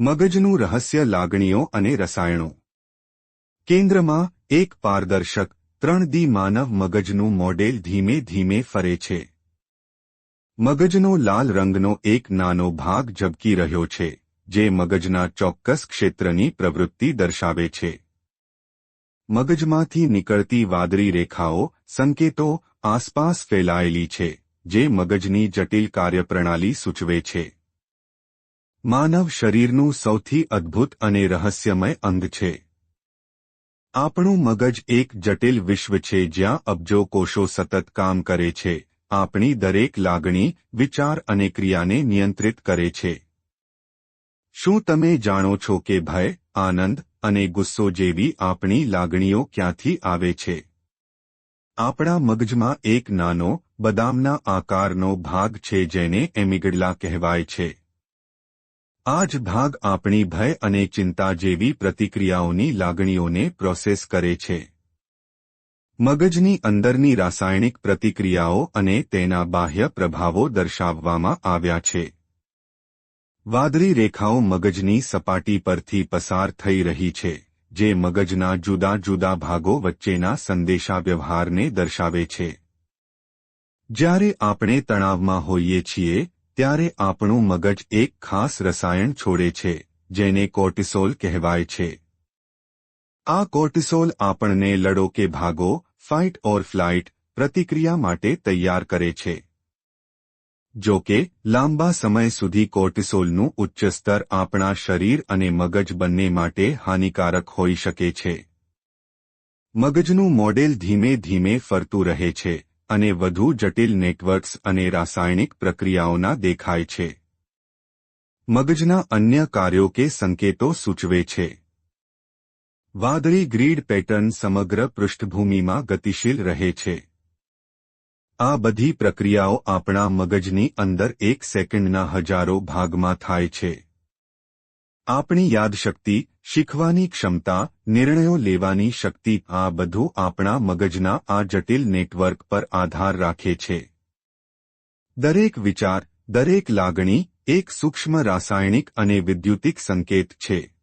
મગજનું રહસ્ય લાગણીઓ અને રસાયણો. કેન્દ્રમાં એક પારદર્શક ત્રણ દી માનવ મગજનું મોડેલ ધીમે ધીમે ફરે છે. મગજનો લાલ રંગનો એક નાનો ભાગ ઝબકી રહ્યો છે, જે મગજના ચોક્કસ ક્ષેત્રની પ્રવૃત્તિ દર્શાવે છે. મગજમાંથી નીકળતી વાદળી રેખાઓ, સંકેતો, આસપાસ ફેલાયેલી છે, જે મગજની જટિલ કાર્યપ્રણાલી સૂચવે છે. માનવ શરીરનું સૌથી અદ્ભુત અને રહસ્યમય અંગ છે. આપણું મગજ એક જટિલ વિશ્વ છે જ્યાં અબજો કોષો સતત કામ કરે છે, આપણી દરેક લાગણી, વિચાર અને ક્રિયાને નિયંત્રિત કરે છે. શું તમે જાણો છો કે ભય, આનંદ અને ગુસ્સો જેવી આપણી લાગણીઓ ક્યાંથી આવે છે? આપણા મગજમાં એક નાનો, બદામના આકારનો ભાગ છે જેને એમિગડલા કહેવાય છે. આ જ ભાગ આપણી ભય અને ચિંતા જેવી પ્રતિક્રિયાઓની લાગણીઓને પ્રોસેસ કરે છે. મગજની અંદરની રાસાયણિક પ્રતિક્રિયાઓ અને તેના બાહ્ય પ્રભાવો દર્શાવવામાં આવ્યા છે. વાદળી રેખાઓ મગજની સપાટી પરથી પસાર થઈ રહી છે, જે મગજના જુદા જુદા ભાગો વચ્ચેના સંદેશાવ્યવહારને દર્શાવે છે. જ્યારે આપણે તણાવમાં હોઈએ છીએ ત્યારે આપણું મગજ એક ખાસ રસાયણ છોડે છે, જેને કોર્ટિસોલ કહેવાય છે. આ કોર્ટિસોલ આપણને લડો કે ભાગો, ફાઇટ ઓર ફ્લાઇટ, પ્રતિક્રિયા માટે તૈયાર કરે છે. જો કે, લાંબા સમય સુધી કોર્ટિસોલનું ઉચ્ચ સ્તર આપણા શરીર અને મગજ બંને માટે હાનિકારક હોઈ શકે છે. મગજનું મોડેલ ધીમે ધીમે ફરતું રહે છે. અને વધુ જટિલ નેટવર્ક્સ અને રાસાયણિક પ્રક્રિયાઓના દેખાય છે. મગજના અન્ય કાર્યો કે સંકેતો સૂચવે છે. વાદળી ગ્રીડ પેટર્ન સમગ્ર પૃષ્ઠભૂમિમાં ગતિશીલ રહે છે. આ બધી પ્રક્રિયાઓ આપણા મગજની અંદર એક સેકન્ડના હજારો ભાગમાં થાય છે. આપણી યાદશક્તિ શીખવાની ક્ષમતા, નિર્ણયો લેવાની શક્તિ આ બધું આપણા મગજના આ જટિલ નેટવર્ક પર આધાર રાખે છે. દરેક વિચાર, દરેક લાગણી એક સૂક્ષ્મ રાસાયણિક અને વિદ્યુતિક સંકેત છે.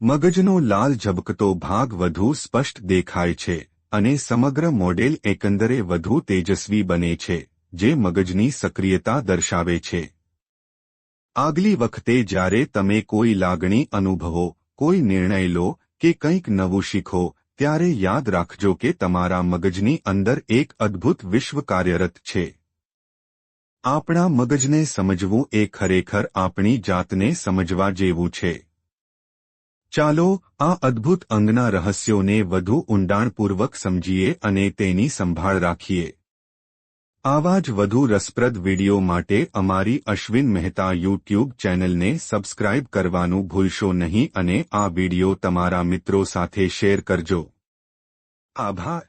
મગજનો લાલ ઝબકતો ભાગ વધુ સ્પષ્ટ દેખાય છે અને સમગ્ર મોડેલ એકંદરે વધુ તેજસ્વી બને છે, જે મગજની સક્રિયતા દર્શાવે છે. આગલી વખતે જ્યારે તમે કોઈ લાગણી અનુભવો, કોઈ નિર્ણય લો કે કંઈક નવું શીખો, ત્યારે યાદ રાખજો કે તમારા મગજની અંદર એક અદ્ભુત વિશ્વ કાર્યરત છે. આપણા મગજને સમજવું એ ખરેખર આપણી જાતને સમજવા જેવું છે. ચાલો આ અદ્ભુત અંગના રહસ્યોને વધુ ઊંડાણપૂર્વક સમજીએ અને તેની સંભાળ રાખીએ. આવા જ વધુ રસપ્રદ વિડિયો માટે અમારી અશ્વિન મહેતા યુટ્યુબ ચેનલને સબસ્ક્રાઇબ કરવાનું ભૂલશો નહીં અને આ વિડિયો તમારા મિત્રો સાથે શેર કરજો. આભાર.